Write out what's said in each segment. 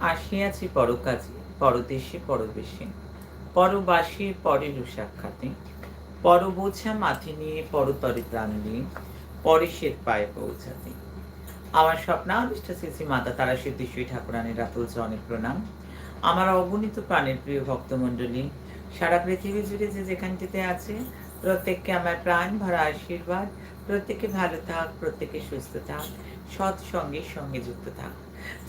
আসিয়াছি পরকাজে, পরদেশে, পরবেশে। পরবাসী পরের সাক্ষাতে পরবোঝা মাথে নিয়ে, পরতরে প্রাণ নিয়ে পরেশের পায়ে পৌঁছাতে। আমার স্বপ্নাবিষ্ট শ্রী মাতা তারা সিদ্ধেশ্বরী ঠাকুরানের রাতুল অনেক প্রণাম। আমার অগণিত প্রাণের প্রিয় ভক্তমণ্ডলী, সারা পৃথিবী জুড়ে যে যেখানটিতে আছে, প্রত্যেককে আমার প্রাণ ভরা আশীর্বাদ, প্রত্যেকে ভালো থাক, প্রত্যেকে সুস্থ থাক। সৎ সঙ্গে যুক্ত থাক।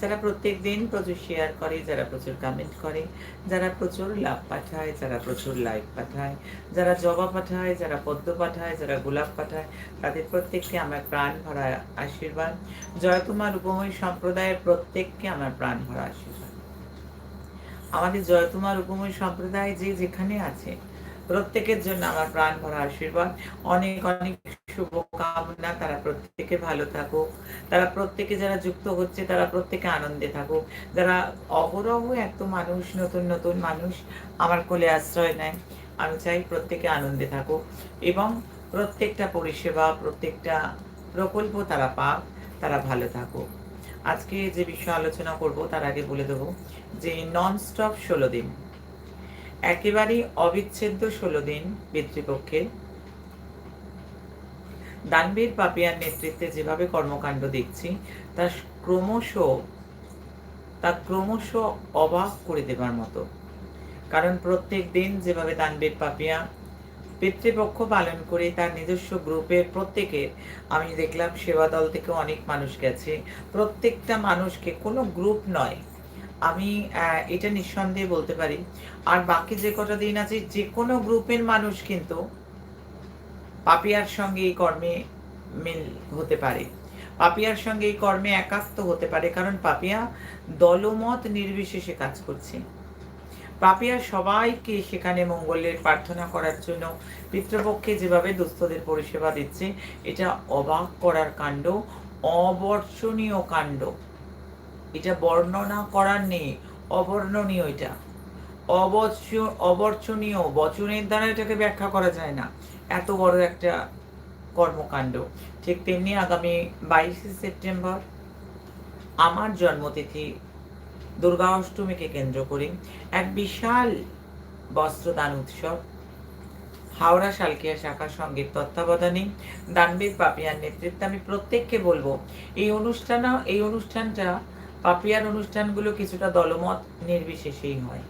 যারা প্রত্যেক দিন প্রচুর শেয়ার করে, যারা প্রচুর কমেন্ট করে, যারা প্রচুর লাভ পাঠায়, যারা প্রচুর লাইক পাঠায়, যারা জবা পাঠায়, যারা পদ্ম পাঠায়, যারা গোলাপ পাঠায়, তাদের প্রত্যেককে আমার প্রাণ ভরা আশীর্বাদ। জয় তোমার উপময় সম্প্রদায়ের প্রত্যেককে আমার প্রাণ ভরা আশীর্বাদ। আমাদের জয়তুমার উপময় সম্প্রদায় যে যেখানে আছে, প্রত্যেকের জন্য আমার প্রাণ ভরা আশীর্বাদ। অনেক অনেক শুভকামনা তারা প্রত্যেকে ভালো থাকুক। তারা প্রত্যেকে যারা যুক্ত হচ্ছে, তারা প্রত্যেকে আনন্দে থাকুক। যারা অহরহ এত মানুষ, নতুন নতুন মানুষ, আমার কোলে আশ্রয় নেয়, আমি চাই প্রত্যেকে আনন্দে থাকুক। এবং প্রত্যেকটা পরিষেবা, প্রত্যেকটা প্রকল্প তারা পাক, তারা ভালো থাকুক। আজকে যে বিষয়ে আলোচনা করব, তার আগে বলে দেবো যে নন স্টপ ষোলো দিন। একেবারেই অবিচ্ছেদ্য ষোলো দিন পিতৃপক্ষের। দানবীর পাপিয়ার নেতৃত্বে যেভাবে কর্মকাণ্ড দেখছি, তা ক্রমশ তা ক্রমশ অবাক করে দেবার মতো। কারণ প্রত্যেক দিন যেভাবে দানবীর পাপিয়া পিতৃপক্ষ পালন করে তার নিজস্ব গ্রুপের প্রত্যেকের আমি দেখলাম সেবা দল থেকে অনেক মানুষ গেছে। প্রত্যেকটা মানুষকে কোনো গ্রুপ নয়। আমি এটা নিঃসন্দেহে বলতে পারি। আর বাকি যে কটা দিন আছে, যে কোনো গ্রুপের মানুষ কিন্তু পাপিয়ার সঙ্গে এই কর্মে মিল হতে পারে। পাপিয়ার সঙ্গে এই কর্মে একাত্ম হতে পারে কারণ পাপিয়া দলমত নির্বিশেষে কাজ করছে। পাপিয়া সবাইকে সেখানে মঙ্গলের প্রার্থনা করার জন্য পিতৃপক্ষে যেভাবে দুস্থদের পরিষেবা দিচ্ছে, এটা অবাক করার কাণ্ড, অবর্ষণীয় কাণ্ড। এটা বর্ণনা করার নেই, অবর্ণনীয় এটা। অবচ অবর্চনীয় বচনের দ্বারা এটাকে ব্যাখ্যা করা যায় না। এত বড় একটা কর্মকাণ্ড। ঠিক তেমনি আগামী বাইশে সেপ্টেম্বর আমার জন্মতিথি দুর্গা অষ্টমীকে কেন্দ্র করে এক বিশাল বস্ত্রদান উৎসব। হাওড়া শালকিয়া শাখা সংগীত তত্ত্বাবধানে দানবীর পাপিয়ার নেতৃত্বে আমি প্রত্যেককে বলব, এই অনুষ্ঠান এই অনুষ্ঠানটা পাপিয়ার অনুষ্ঠানগুলো কিছুটা দলমত নির্বিশেষেই হয়।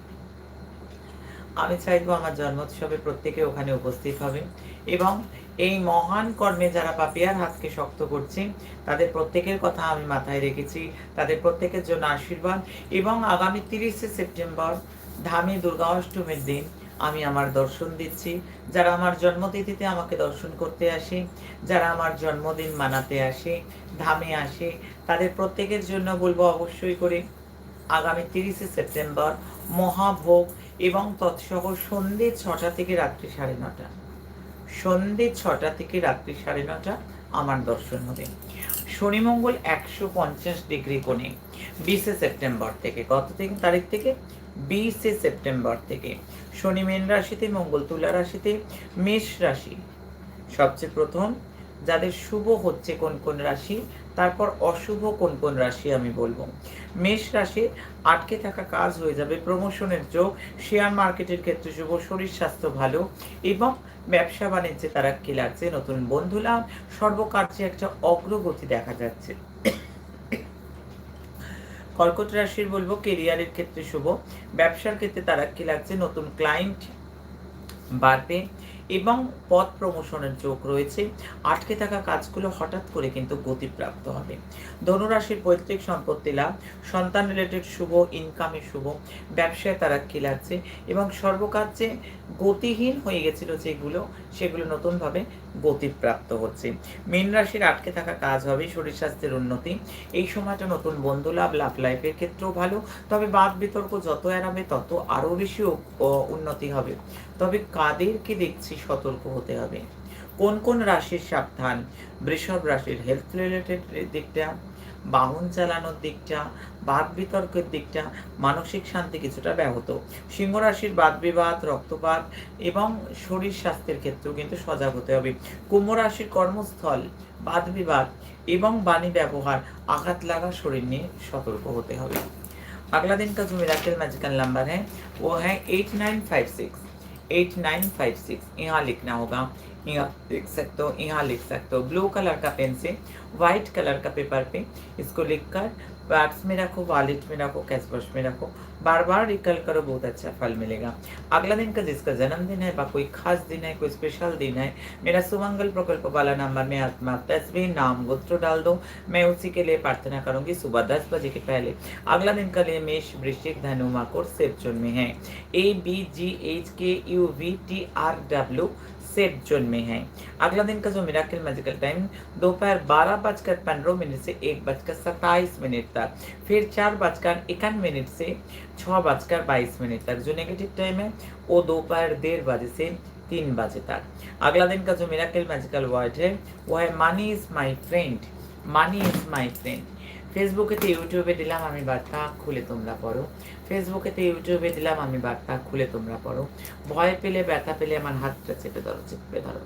আমি চাইব আমার জন্মোৎসবে প্রত্যেকে ওখানে উপস্থিত হবে। এবং এই মহান কর্মে যারা পাপিয়ার হাতকে শক্ত করছে, তাদের প্রত্যেকের কথা আমি মাথায় রেখেছি, তাদের প্রত্যেকের জন্য আশীর্বাদ। এবং আগামী তিরিশে সেপ্টেম্বর ধামে দুর্গা অষ্টমীর দিন আমি আমার দর্শন দিচ্ছি। যারা আমার জন্মতিথিতে আমাকে দর্শন করতে আসে, যারা আমার জন্মদিন মানাতে আসে, ধামে আসে, তাদের প্রত্যেকের জন্য বলব অবশ্যই করে আগামী তিরিশে সেপ্টেম্বর মহাভোগ এবং তৎসহ সন্ধে ছটা থেকে রাত্রি সাড়ে নটা। সন্ধে ছটা থেকে রাত্রি সাড়ে নটা আমার দর্শন হবে। শনি মঙ্গল একশো পঞ্চাশ ডিগ্রি কোণে, বিশে সেপ্টেম্বর থেকে, কত থেকে, তারিখ থেকে? বিশে সেপ্টেম্বর থেকে। শনি মেন রাশিতে, মঙ্গল তুলা রাশিতে, মেষ রাশি। সবচেয়ে প্রথম, যাদের শুভ হচ্ছে কোন কোন রাশি? তারপর অশুভ কোন কোন রাশি আমি বলব? মেষ রাশি, আটকে থাকা কাজ হয়ে যাবে প্রমোশনের যোগ শেয়ার মার্কেটের ক্ষেত্রে শুভ, শরীর স্বাস্থ্য ভালো এবং ব্যবসা বাণিজ্যে তারা কি লাগছে, নতুন বন্ধু লাভ, সর্বকার্যে একটা অগ্রগতি দেখা যাচ্ছে। কর্কট রাশির বলব কেরিয়ারের ক্ষেত্রে শুভ, ব্যবসার ক্ষেত্রে তারা কি লাগছে, নতুন ক্লায়েন্ট বাড়বে এবং পদ প্রমোশনের যোগ রয়েছে। আটকে থাকা কাজগুলো হঠাৎ করে কিন্তু গতিপ্রাপ্ত হবে। ধনুরাশির পৈতৃক সম্পত্তি লাভ সন্তান রিলেটেড শুভ ইনকামে শুভ, ব্যবসায় তারা কি লাগছে এবং সর্বকার্যে গতিহীন হয়ে গেছিল যেগুলো, সেগুলো নতুনভাবে গতিপ্রাপ্ত হচ্ছে। মীন রাশির আটকে থাকা কাজ হবে শরীর স্বাস্থ্যের উন্নতি। এই সময়টা নতুন বন্ধু লাভ লাভ লাইফের ক্ষেত্রেও ভালো। তবে বাদ বিতর্ক যত এড়াবে, তত আরও বেশি উন্নতি হবে। তবে কাদেরকে দেখছি সতর্ক হতে হবে কোন কোন রাশির সাবধান বৃষভ রাশির হেলথ রিলেটেড দিকটা বাহন চালানোর দিকটা বাদ বিতর্কের দিকটা মানসিক শান্তি কিছুটা ব্যাহত সিংহ রাশির বাদ বিবাদ রক্তপাত এবং শরীর স্বাস্থ্যের ক্ষেত্রেও কিন্তু সজাগ হতে হবে কুম্ভ রাশির কর্মস্থল বাদ বিবাদ এবং বাণী ব্যবহার আঘাত লাগা শরীর নিয়ে সতর্ক হতে হবে अगला दिन का जो मिराकल मैजिकल नंबर है वो है eight nine five six eight nine five six यहाँ लिखना होगा। यहाँ लिख सकते हो, यहाँ लिख सकते हो। ब्लू कलर का पेन से वाइट कलर का पेपर पे इसको लिखकर पर्स में रखो वॉलेट में रखो कैश बॉक्स में रखो। बार बार रिकल करो, बहुत अच्छा फल मिलेगा। अगला दिन का जिसका जन्मदिन है कोई खास दिन है, कोई स्पेशल दिन है, मेरा सुमंगल प्रकल्प वाला नंबर में आत्मा तस्वीर, नाम, गोत्र डाल दो। मैं उसी के लिए प्रार्थना करूँगी सुबह दस बजे के पहले। अगला दिन का लिए मेष, वृश्चिक, धनु सेब चुन में है। A B G H K U V T R W safe zone में है। अगला दिन का जो मिराकल मैजिकल टाइम दोपहर बारह बजकर पंद्रह मिनट से एक बजकर सत्ताईस मिनट तक, फिर चार बजकर इक्यान मिनट से छः बजकर बाईस मिनट तक, जो नेगेटिव टाइम है, वो दोपहर डेढ़ बजे से तीन बजे तक। अगला दिन का जो मिराकल मैजिकल वर्ड है, वो है money is my friend money is my friend ফেসবুকেতে ইউটিউবে দিলাম আমি বার্তা, খুলে তোমরা পড়ো। ফেসবুকেতে ইউটিউবে দিলাম আমি বার্তা, খুলে তোমরা পড়ো। ভয় পেলে, ব্যথা পেলে আমার হাতটা চেপে ধরো চেপে ধরো।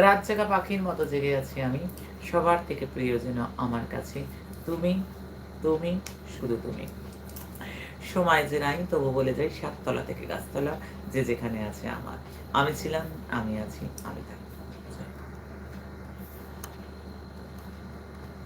রাত জাগা পাখির মতো জেগে আছি আমি। সবার থেকে প্রিয় যেন আমার কাছে। তুমি তুমি, শুধু তুমি। সময় যে নাই, তবু বলে যাই, সাততলা থেকে গাছতলা, যে যেখানে আছে আমার। আমি ছিলাম, আমি আছি, আমি থাকব।